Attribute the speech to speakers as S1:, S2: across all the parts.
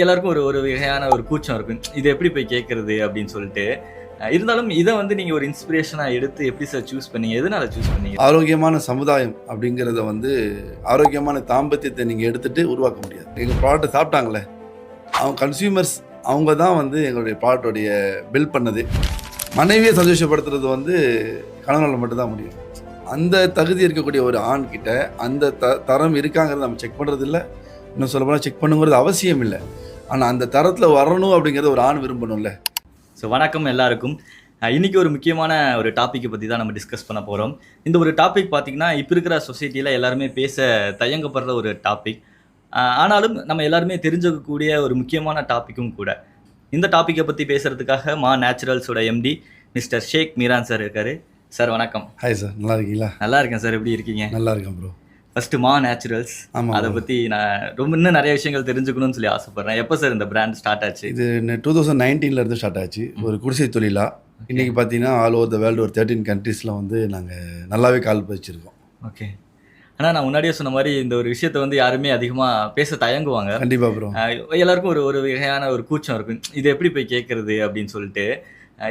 S1: எல்லாருக்கும் ஒரு ஒரு வகையான ஒரு கூச்சம் இருக்கும். இது எப்படி போய் கேட்கறது அப்படின்னு சொல்லிட்டு. இருந்தாலும் இதை வந்து நீங்க ஒரு இன்ஸ்பிரேஷனா எடுத்து எப்படி சார் சூஸ் பண்ணீங்க? எதனால சூஸ் பண்ணீங்க?
S2: ஆரோக்கியமான சமுதாயம் அப்படிங்கிறத வந்து ஆரோக்கியமான தாம்பத்தியத்தை நீங்கள் எடுத்துட்டு உருவாக்க முடியாது. எங்கள் ப்ராடக்ட்டை சாப்பிட்டாங்களே அவங்க கன்சியூமர்ஸ் அவங்க தான் வந்து எங்களுடைய ப்ராடக்டோடைய பில் பண்ணது. மனைவியை சந்தோஷப்படுத்துறது வந்து கணவனால் மட்டும்தான் முடியும். அந்த தகுதி இருக்கக்கூடிய ஒரு ஆண் கிட்ட அந்த த தரம் இருக்காங்கிறத நம்ம செக் பண்ணுறது இல்லை இன்னும் சொல்லப்போனால் செக் பண்ணுங்கிறது அவசியம் இல்லை. ஆனால் அந்த தரத்தில் வரணும் அப்படிங்கிறத ஒரு ஆண் விரும்பணும்ல.
S1: ஸோ வணக்கம் எல்லாருக்கும். அஹ் இன்னைக்கு ஒரு முக்கியமான ஒரு டாப்பிக்கை பற்றி தான் நம்ம டிஸ்கஸ் பண்ண போகிறோம் இந்த ஒரு டாபிக் பார்த்தீங்கன்னா இப்போ இருக்கிற சொசைட்டியில் எல்லாருமே பேச தயங்கப்படுற ஒரு டாபிக் ஆனாலும் நம்ம எல்லாருமே தெரிஞ்சுக்கக்கூடிய ஒரு முக்கியமான டாப்பிக்கும் கூட. இந்த டாப்பிக்கை பற்றி பேசுறதுக்காக மா நேச்சுரல்ஸோட MD mister Sheikh Meeran sir இருக்காரு. சார் வணக்கம்.
S2: ஹாய் சார் நல்லா இருக்கீங்களா?
S1: நல்லா இருக்கேன் சார். எப்படி இருக்கீங்க?
S2: நல்லா இருக்கேன் ப்ரோ
S1: ஃபர்ஸ்ட் மா நேச்சுரல்ஸ்
S2: ஆமாம்
S1: அதை பற்றி நான் ரொம்ப இன்னும் நிறைய விஷயங்கள் தெரிஞ்சுக்கணும்னு சொல்லி ஆசைப்படுறேன். எப்போ சார் இந்த பிராண்ட் ஸ்டார்ட் ஆச்சு?
S2: இது டூ தௌசண்ட் நைன்டீன்லேருந்து ஸ்டார்ட் ஆச்சு. ஒரு குடிசை தொழிலா. இன்னைக்கு பார்த்தீங்கன்னா ஆல் ஓவர் த வேர்ல்டு ஒரு தேர்ட்டின் கண்ட்ரீஸில் வந்து நாங்கள் நல்லாவே கால் பதிச்சிருக்கோம்.
S1: ஓகே ஆனால் நான் முன்னாடியே சொன்ன மாதிரி இந்த ஒரு விஷயத்தை வந்து யாருமே அதிகமாக பேச தயங்குவாங்க.
S2: கண்டிப்பாக ப்ரோ
S1: எல்லாருக்கும் ஒரு ஒரு வகையான ஒரு கூச்சம் இருக்கும். இது எப்படி போய் கேட்கறது அப்படின்னு சொல்லிட்டு.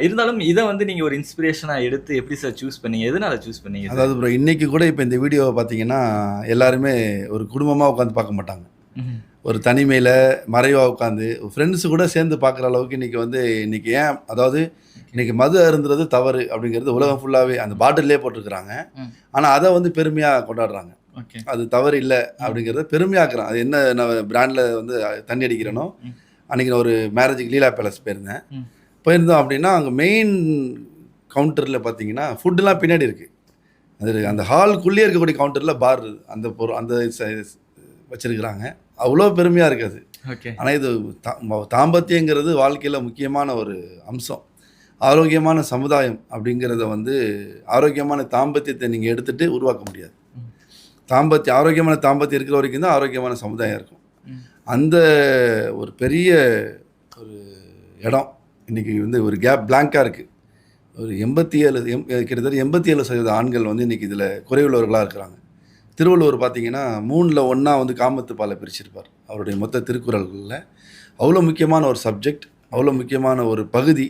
S1: இருந்தாலும் இதை வந்து நீங்கள் ஒரு இன்ஸ்பிரேஷனாக எடுத்து எப்படி சார் சூஸ் பண்ணீங்க எதனால சூஸ் பண்ணீங்க?
S2: அதாவது ப்ரோ இன்னைக்கு கூட இப்போ இந்த வீடியோவை பார்த்தீங்கன்னா எல்லாருமே ஒரு குடும்பமாக உட்காந்து பார்க்க மாட்டாங்க. ஒரு தனிமையில் மறைவாக உட்காந்து ஃப்ரெண்ட்ஸு கூட சேர்ந்து பார்க்குற அளவுக்கு இன்னைக்கு வந்து இன்னைக்கு ஏன் அதாவது இன்னைக்கு மது அருந்துறது தவறு அப்படிங்கிறது உலகம் ஃபுல்லாகவே அந்த பாட்டிலே போட்டிருக்கிறாங்க. ஆனால் அதை வந்து பெருமையாக கொண்டாடுறாங்க
S1: ஓகே
S2: அது தவறு இல்லை அப்படிங்கிறத பெருமையாக்குறான் அது என்ன நான் பிராண்டில் வந்து தண்ணி அடிக்கிறேனோ. அன்றைக்கி நான் ஒரு மேரேஜுக்கு லீலா பேலஸ் போயிருந்தேன். போயிருந்தோம் அப்படின்னா அங்கே மெயின் கவுண்டரில் பார்த்தீங்கன்னா ஃபுட்டுலாம் பின்னாடி இருக்குது அது அந்த ஹால்குள்ளேயே இருக்கக்கூடிய கவுண்டரில் பார் அந்த பொருள் அந்த வச்சுருக்குறாங்க. அவ்வளோ பெருமையாக இருக்குது
S1: ஓகே.
S2: ஆனால் இது தா- தாம்பத்தியங்கிறது வாழ்க்கையில் முக்கியமான ஒரு அம்சம். ஆரோக்கியமான சமுதாயம் அப்படிங்கிறத வந்து ஆரோக்கியமான தாம்பத்தியத்தை நீங்கள் எடுத்துகிட்டு உருவாக்க முடியாது. தாம்பத்தியம் ஆரோக்கியமான தாம்பத்தியம் இருக்கிற வரைக்கும் தான் ஆரோக்கியமான சமுதாயம் இருக்கும். அந்த ஒரு பெரிய ஒரு இடம். இன்றைக்கி வந்து ஒரு கேப் பிளாங்காக இருக்குது ஒரு எண்பத்தி ஏழு எம் கிட்டத்தட்ட எண்பத்தி ஏழு சதவீத ஆண்கள் வந்து இன்றைக்கி இதில் குறைவுள்ளவர்களாக இருக்கிறாங்க. திருவள்ளுவர் பார்த்தீங்கன்னா மூணில் ஒன்றா வந்து காமத்து பாலை பிரிச்சிருப்பார். அவருடைய மொத்த திருக்குறள்களில் அவ்வளோ முக்கியமான ஒரு சப்ஜெக்ட் அவ்வளோ முக்கியமான ஒரு பகுதி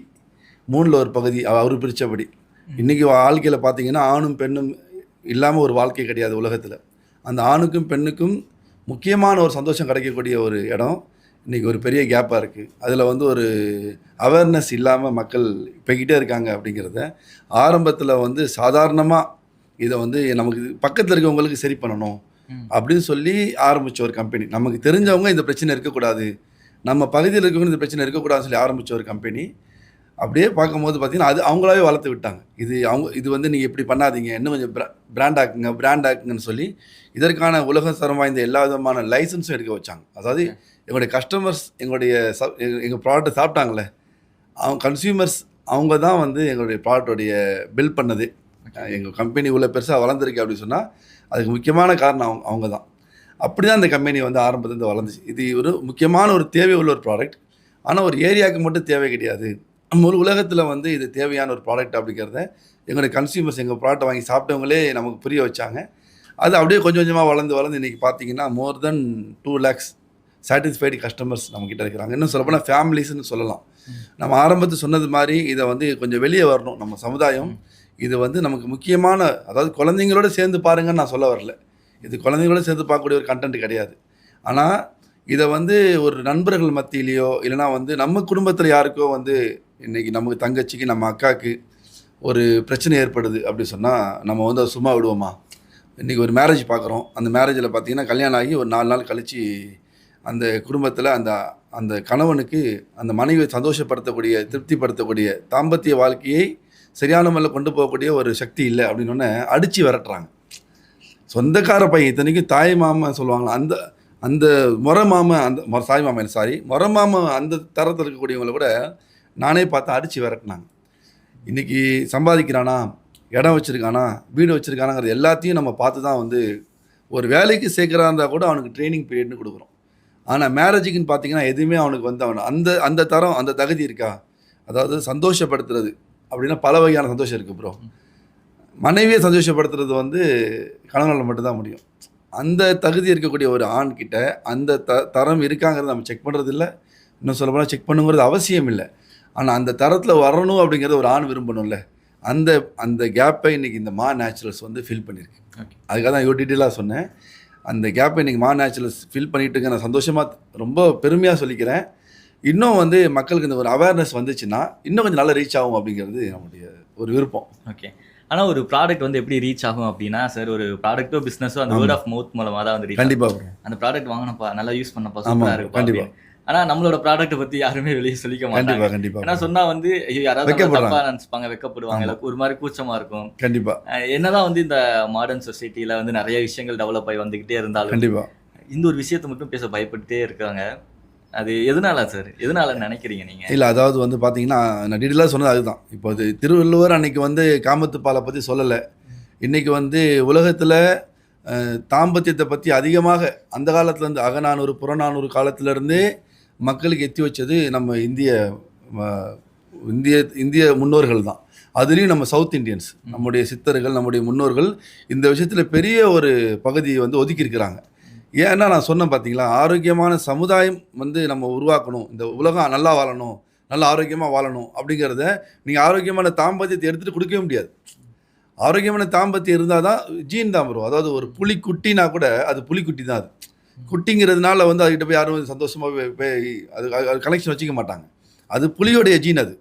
S2: மூணில் ஒரு பகுதி அவர் பிரித்தபடி இன்றைக்கி வாழ்க்கையில் பார்த்தீங்கன்னா ஆணும் பெண்ணும் இல்லாமல் ஒரு வாழ்க்கை கிடையாது உலகத்தில். அந்த ஆணுக்கும் பெண்ணுக்கும் முக்கியமான ஒரு சந்தோஷம் கிடைக்கக்கூடிய ஒரு இடம். இன்றைக்கி ஒரு பெரிய கேப்பாக இருக்குது அதில் வந்து ஒரு அவேர்னஸ் இல்லாமல் மக்கள் போய்கிட்டே இருக்காங்க அப்படிங்கிறத ஆரம்பத்தில் வந்து சாதாரணமாக இதை வந்து நமக்கு பக்கத்தில் இருக்கவங்களுக்கு சரி பண்ணணும். அப்படின்னு சொல்லி ஆரம்பித்த ஒரு கம்பெனி நமக்கு தெரிஞ்சவங்க இந்த பிரச்சனை இருக்கக்கூடாது. நம்ம பகுதியில் இருக்கவங்க இந்த பிரச்சனை இருக்கக்கூடாதுன்னு சொல்லி ஆரம்பித்த ஒரு கம்பெனி அப்படியே பார்க்கும்போது பார்த்தீங்கன்னா அது அவங்களாவே வளர்த்து விட்டாங்க. இது அவங்க இது வந்து நீங்கள் இப்படி பண்ணாதீங்க. இன்னும் கொஞ்சம் பிராண்ட் ஆக்குங்க பிராண்ட் ஆக்குங்கன்னு சொல்லி இதற்கான உலக தரம் வாய்ந்த எல்லா விதமான லைசன்ஸும் எடுக்க வச்சாங்க. அதாவது எங்களுடைய கஸ்டமர்ஸ் எங்களுடைய சப் எங்கள் ப்ராடக்ட்டை சாப்பிட்டாங்களே அவங்க கன்சியூமர்ஸ் அவங்க தான் வந்து எங்களுடைய ப்ராடக்டோடைய பில் பண்ணது. எங்கள் கம்பெனி உள்ள பெருசாக வளர்ந்துருக்கு அப்படின்னு சொன்னால் அதுக்கு முக்கியமான காரணம் அவங்க அவங்க தான். அப்படி தான் இந்த கம்பெனி வந்து ஆரம்பத்துலேருந்து வளர்ந்துச்சு. இது ஒரு முக்கியமான ஒரு தேவை உள்ள ஒரு ப்ராடக்ட் ஆனால் ஒரு ஏரியாவுக்கு மட்டும் தேவை கிடையாது. முழு உலகத்தில் வந்து இது தேவையான ஒரு ப்ராடக்ட் அப்படிங்கிறத எங்களுடைய கன்சியூமர்ஸ் எங்கள் ப்ராடக்ட் வாங்கி சாப்பிட்டவங்களே நமக்கு புரிய வச்சாங்க. அது அப்படியே கொஞ்சம் கொஞ்சமாக வளர்ந்து வளர்ந்து இன்றைக்கி பார்த்தீங்கன்னா more than two lakhs satisfied customers நம்மக்கிட்ட இருக்கிறாங்க. இன்னும் சொல்லப்போனால் ஃபேமிலிஸ்னு சொல்லலாம். நம்ம ஆரம்பத்து சொன்னது மாதிரி இதை வந்து கொஞ்சம் வெளியே வரணும். நம்ம சமுதாயம் இது வந்து நமக்கு முக்கியமான அதாவது குழந்தைங்களோட சேர்ந்து பாருங்கன்னு நான் சொல்ல வரல. இது குழந்தைங்களோட சேர்ந்து பார்க்கக்கூடிய ஒரு கண்டென்ட் கிடையாது. ஆனால் இதை வந்து ஒரு நண்பர்கள் மத்தியிலையோ இல்லைனா வந்து நம்ம குடும்பத்தில் யாருக்கோ வந்து இன்றைக்கி நமக்கு தங்கச்சிக்கு நம்ம அக்காவுக்கு ஒரு பிரச்சனை ஏற்படுது அப்படி சொன்னால் நம்ம வந்து அதை சும்மா விடுவோமா? இன்றைக்கி ஒரு மேரேஜ் பார்க்குறோம். அந்த மேரேஜில் பார்த்தீங்கன்னா கல்யாணம் ஆகி ஒரு நாலு நாள் கழித்து அந்த குடும்பத்தில் அந்த அந்த கணவனுக்கு அந்த மனைவியை சந்தோஷப்படுத்தக்கூடிய திருப்திப்படுத்தக்கூடிய தாம்பத்திய வாழ்க்கையை சரியான முறையில் கொண்டு போகக்கூடிய ஒரு சக்தி இல்லை அப்படின்னு ஒன்று அடித்து விரட்டுறாங்க. சொந்தக்கார பையன் இத்தனைக்கும் தாய் மாமன் சொல்லுவாங்களா அந்த அந்த முறை மாமன் அந்த மொ- தாய் மாமன் சாரி முறை மாமன் அந்த தரத்தில் இருக்கக்கூடியவங்களை கூட நானே பார்த்து அடித்து விரட்டினாங்க. இன்றைக்கி சம்பாதிக்கிறானா இடம் வச்சுருக்கானா வீடு வச்சுருக்கானாங்கிறது எல்லாத்தையும் நம்ம பார்த்து தான் வந்து ஒரு வேலைக்கு சேர்க்குறா இருந்தால் கூட அவனுக்கு ட்ரைனிங் பீரியட்னு கொடுக்குறோம். ஆனால் மேரேஜுக்குன்னு பார்த்தீங்கன்னா எதுவுமே அவனுக்கு வந்து அவன் அந்த அந்த தரம் அந்த தகுதி இருக்கா? அதாவது சந்தோஷப்படுத்துறது. அப்படின்னா பல வகையான சந்தோஷம் இருக்குது ப்ரோ மனைவியை சந்தோஷப்படுத்துறது வந்து கணவனால் மட்டும்தான் முடியும். அந்த தகுதி இருக்கக்கூடிய ஒரு ஆண் கிட்ட அந்த த தரம் இருக்காங்கிறத நம்ம செக் பண்ணுறது இல்லை இன்னும் சொல்லப்போனால் செக் பண்ணுங்கிறது அவசியம் இல்லை. ஆனால் அந்த தரத்தில் வரணும் அப்படிங்கிறத ஒரு ஆண் விரும்பணும்ல. அந்த அந்த கேப்பை இன்னைக்கு இந்த மா நேச்சுரல்ஸ் வந்து ஃபில் பண்ணியிருக்கு. அதுக்காக தான் இவ்வளோ டீட்டெயிலாக சொன்னேன். அந்த கேப்பை இன்னைக்கு மா நேச்சுரல்ஸ் ஃபில் பண்ணிட்டு இருக்க நான் சந்தோஷமாக ரொம்ப பெருமையாக சொல்லிக்கிறேன். இன்னும் வந்து மக்களுக்கு இந்த ஒரு அவேர்னஸ் வந்துச்சுன்னா இன்னும் கொஞ்சம் நல்லா ரீச் ஆகும் அப்படிங்கிறது நம்முடைய ஒரு விருப்பம்.
S1: ஓகே ஆனால் ஒரு ப்ராடக்ட் வந்து எப்படி ரீச் ஆகும் அப்படின்னா சார் ஒரு ப்ராடக்ட்டோ பிஸ்னஸோ அந்த வேர்ட் ஆஃப் மவுத் மூலமாக தான் வந்து.
S2: கண்டிப்பாக
S1: அந்த ப்ராடக்ட் வாங்கினப்பா நல்லா யூஸ் பண்ணப்பா சூப்பராக இருக்கும்
S2: கண்டிப்பா.
S1: ஆனா நம்மளோட ப்ராடக்ட்டை பத்தி யாருமே வெளியே சொல்லிக்க மாட்டாங்க.
S2: கண்டிப்பாக
S1: ஏன்னா சொன்னா வந்து ஐயோ யாராவது. தப்பா நினைச்சுப்பாங்க வெக்கப்படுவாங்க. ஒரு மாதிரி கூச்சமா இருக்கும்.
S2: கண்டிப்பாக
S1: அஹ் என்னதான் வந்து இந்த மாடர்ன் சொசைட்டில வந்து நிறைய விஷயங்கள் டெவலப் ஆகி வந்துகிட்டே இருந்தாலும்
S2: கண்டிப்பாக
S1: இந்த ஒரு விஷயத்தை மட்டும் பேச பயப்பட்டுட்டே இருக்காங்க. அது எதனால சார் எதனால நினைக்கிறீங்க நீங்க?
S2: இல்லை அதாவது வந்து பார்த்தீங்கன்னா நான் டீட்டெயிலாக சொன்னது அதுதான். இப்போ அது திருவள்ளுவர் அன்னைக்கு வந்து காமத்துப்பாலை பற்றி சொல்லலை. இன்னைக்கு வந்து உலகத்தில் தாம்பத்தியத்தை பற்றி அதிகமாக அந்த காலத்துலேருந்து அகநானூறு புறநானூறு காலத்திலேருந்தே மக்களுக்கு எத்தி வச்சது நம்ம இந்திய இந்திய இந்திய முன்னோர்கள் தான். அதுலேயும் நம்ம சவுத் இந்தியன்ஸ் நம்முடைய சித்தர்கள் நம்முடைய முன்னோர்கள் இந்த விஷயத்தில் பெரிய ஒரு பகுதியை வந்து ஒதுக்கியிருக்கிறாங்க. ஏன்னா நான் சொன்னேன் பார்த்தீங்களா ஆரோக்கியமான சமுதாயம் வந்து நம்ம உருவாக்கணும். இந்த உலகம் நல்லா வாழணும் நல்லா ஆரோக்கியமாக வாழணும் அப்படிங்கிறத நீங்கள் ஆரோக்கியமான தாம்பத்தியத்தை எடுத்துகிட்டு கொடுக்கவே முடியாது. ஆரோக்கியமான தாம்பத்தியம் இருந்தால் தான் ஜீன் தான் வரும். அதாவது ஒரு புலிக்குட்டினா கூட அது புலிக்குட்டி தான் அது. குட்டிங்கிறதுனால வந்து அதுக்கிட்ட போய் யாரும் சந்தோஷமாக அது அது கனெக்ஷன் வச்சுக்க மாட்டாங்க. அது புலியோடைய ஜீன் அது.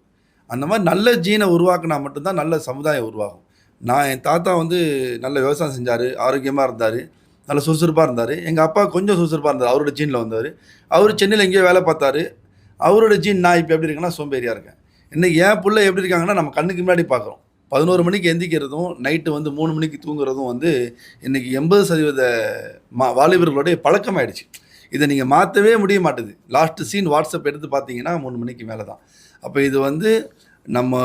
S2: அந்த மாதிரி நல்ல ஜீனை உருவாக்குனா மட்டும்தான் நல்ல சமுதாயம் உருவாகும். நான் என் தாத்தா வந்து நல்ல விவசாயம் செஞ்சார் ஆரோக்கியமாக இருந்தார் நல்ல சுறுசுறுப்பாக இருந்தார். எங்கள் அப்பா கொஞ்சம் சுறுசுறுப்பாக இருந்தார் அவரோட ஜீனில் வந்தார். அவர் சென்னையில் எங்கேயோ வேலை பார்த்தாரு. அவரோட ஜீன் நான் இப்போ எப்படி இருக்கேன்னா சோம்பேறியாக இருக்கேன். இன்னைக்கு என் பிள்ளை எப்படி இருக்காங்கன்னா நம்ம கண்ணுக்கு முன்னாடி பார்க்குறோம் பதினோரு மணிக்கு எந்திக்கிறதும் நைட்டு வந்து மூணு மணிக்கு தூங்குறதும் வந்து இன்னைக்கு எண்பது சதவீத மா வாலிபர்களுடைய பழக்கமாயிடுச்சு. இதை நீங்கள் மாற்றவே முடிய மாட்டுது. லாஸ்ட்டு சீன் வாட்ஸ்அப் எடுத்து பார்த்தீங்கன்னா மூணு மணிக்கு மேலே தான் அப்போ இது வந்து நம்ம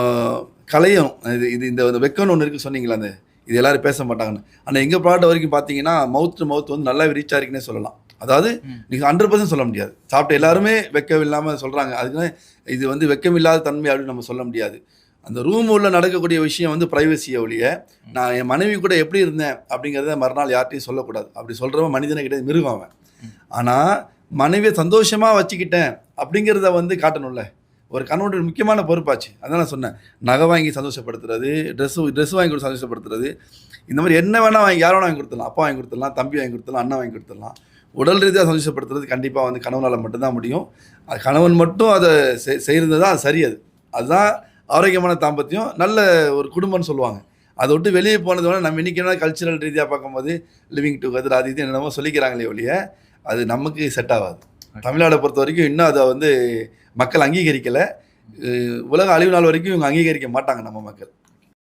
S2: கலையும் இது இது இந்த வெக்கம்னு ஒன்று இருக்குது சொன்னீங்களா அந்த இது எல்லாரும் பேச மாட்டாங்கன்னு. ஆனால் எங்கள் ப்ராடக்ட் வரைக்கும் பார்த்தீங்கன்னா மவுத் டு மவுத் வந்து நல்லாவே ரீச் ஆகிருக்குன்னே சொல்லலாம். அதாவது. நீங்கள் ஹண்ட்ரட் பர்சன்ட் சொல்ல முடியாது. சாப்பிட்ட எல்லாருமே வெக்கம் இல்லாமல் சொல்கிறாங்க அதுக்கு இது வந்து வெக்கம் இல்லாத தன்மை அப்படின்னு நம்ம சொல்ல முடியாது. அந்த ரூம் உள்ள நடக்கக்கூடிய விஷயம் வந்து ப்ரைவசியை ஒழிய நான் என் மனைவி கூட எப்படி இருந்தேன் அப்படிங்கிறத மறுநாள் யார்ட்டையும் சொல்லக்கூடாது. அப்படி சொல்கிறவன் மனிதனை கிடையாது மிருகம் அவன். ஆனால் மனைவியை சந்தோஷமாக வச்சுக்கிட்டேன் அப்படிங்கிறத வந்து காட்டணும்ல. ஒரு கணவனுடைய முக்கியமான பொறுப்பாச்சு. அதான் நான் சொன்னேன். நகை வாங்கி சந்தோஷப்படுத்துறது ட்ரெஸ் ட்ரெஸ் வாங்கி கொடுத்து சந்தோஷப்படுத்துறது. இந்த மாதிரி என்ன வேணால் வாங்கி யார் வேணா வாங்கி கொடுத்துடலாம். அப்பா வாங்கி கொடுத்துடலாம் தம்பி வாங்கி கொடுத்துடலாம் அண்ணா வாங்கி கொடுத்துடலாம். உடல் ரீதியாக சந்தோஷப்படுத்துறது கண்டிப்பாக வந்து கணவனால் மட்டும்தான் முடியும். அது கணவன் மட்டும் அதை செய் செய்கிறது தான் அது சரி அது. அதுதான் ஆரோக்கியமான தாம்பத்தியம் நல்ல ஒரு குடும்பம்னு சொல்லுவாங்க. அதை விட்டு வெளியே போனது வேணால் நம்ம இன்றைக்கி என்ன கல்ச்சுரல் ரீதியாக பார்க்கும்போது லிவிங் டுகெதர் அது இது என்னென்னமோ சொல்லிக்கிறாங்களே ஒழிய அது நமக்கு செட் ஆகாது. தமிழ்நாடை பொறுத்த வரைக்கும் இன்னும் அதை வந்து மக்கள் அங்கீகரிக்கலை. உலக அழிவு நாள் வரைக்கும் இவங்க அங்கீகரிக்க மாட்டாங்க நம்ம மக்கள்.